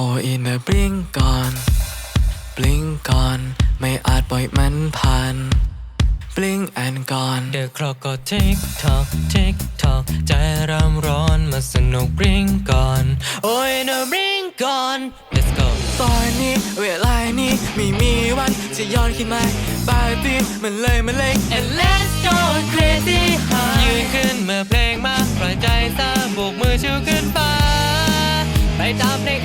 Oh in a blink ก่อน blink ก่อน ไม่อาจปล่อยมันผ่าน blink and gone เดอะคลอกก็ทิกทอกทิกทอกใจเริ่มร้อนมาสนุกบริงก่อนโอ้ยนะบริงก่อน let's go ตอนนี้เวลานี้ไม่มีวันจะย้อนขึ้นมาบาร์ตี้มันเลยมันเลย and let's go crazy high ยืนขึ้นเมื่อเพลงมาปล่อยใจซาโบกมือชูขึ้นฟ้าไปตามเพลง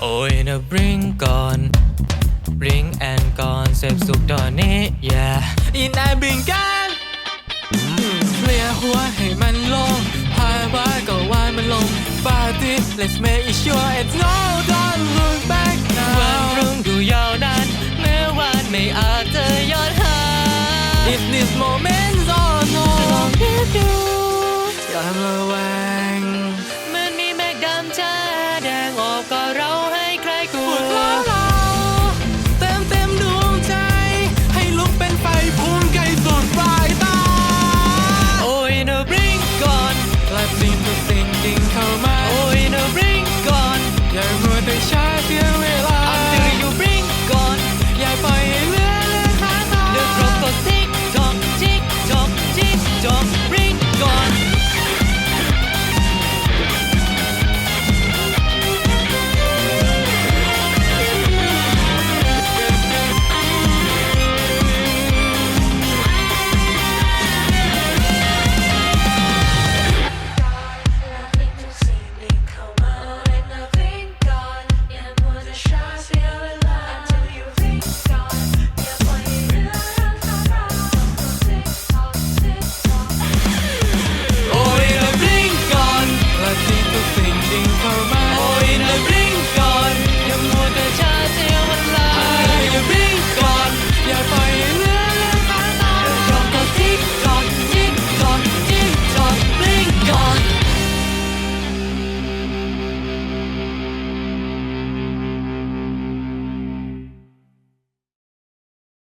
โอ้ยนะบริงก่อนบริงแอนก่อนเสพสุขตอนนี้ yeah อินไอบิงกันเคลียร์หัวให้มันลงพาว่าก็วายมันลงปาร์ตี้ let's make it sure it's no don't look back วันรุ่งดูยาวนานเมื่อวานไม่อาจจะย้อนหา If this moment